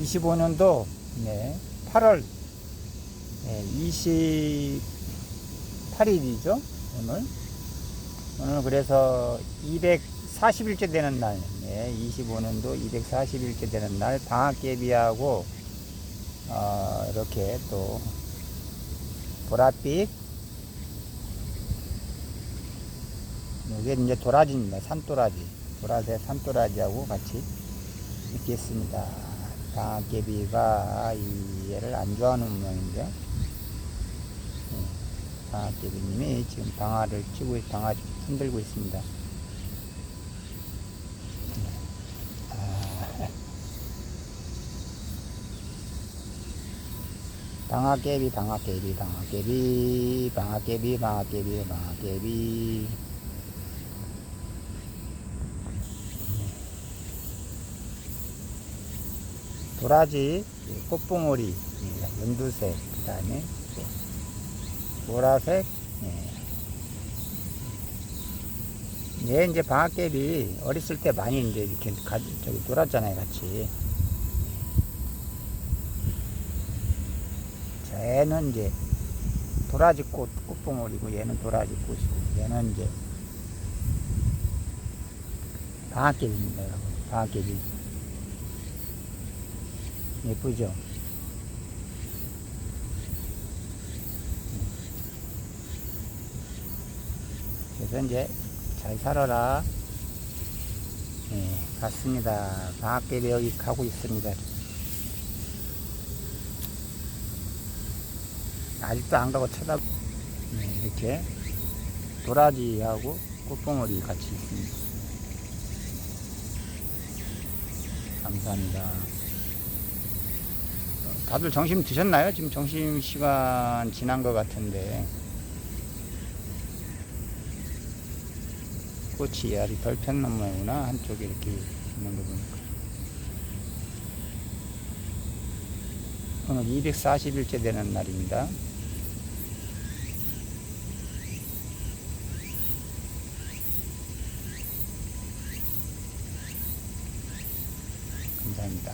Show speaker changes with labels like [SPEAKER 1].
[SPEAKER 1] 25년도 네, 8월 28일이죠 오늘. 오늘 그래서 240일째 되는 날 네, 25년도 240일째 되는 날 방학개비하고 어, 이렇게 또 보랏빛. 이게 이제 도라지입니다. 산도라지. 보라색 산도라지하고 같이 있겠습니다. 방아깨비가 이 얘를 안 좋아하는 모양인데요. 네, 방아깨비님이 지금 방아를 치고, 방아 흔들고 있습니다. 네. 아. 방아깨비, 방아깨비, 방아깨비, 방아깨비, 방아깨비, 방아깨비. 도라지, 예, 꽃봉오리, 예, 연두색, 그 다음에 보라색, 예. 얘 이제 방학개비 어렸을 때 많이 이제 이렇게 가, 저기 놀았잖아요, 같이. 쟤는 이제 도라지 꽃, 꽃봉오리고 얘는 도라지 꽃이고 얘는 이제 방학개비입니다, 여러분. 방학개비. 예쁘죠? 그래서 이제 잘 살아라. 예, 갔습니다. 방학개비 여기 가고 있습니다. 아직도 안 가고 쳐다, 네, 이렇게 도라지하고 꽃봉오리 같이 있습니다. 감사합니다. 다들 점심 드셨나요? 지금 점심 시간 지난 것 같은데. 꽃이 아직 덜 폈는 모양이구나. 한쪽에 이렇게 있는 거 보니까. 오늘 240일째 되는 날입니다. 감사합니다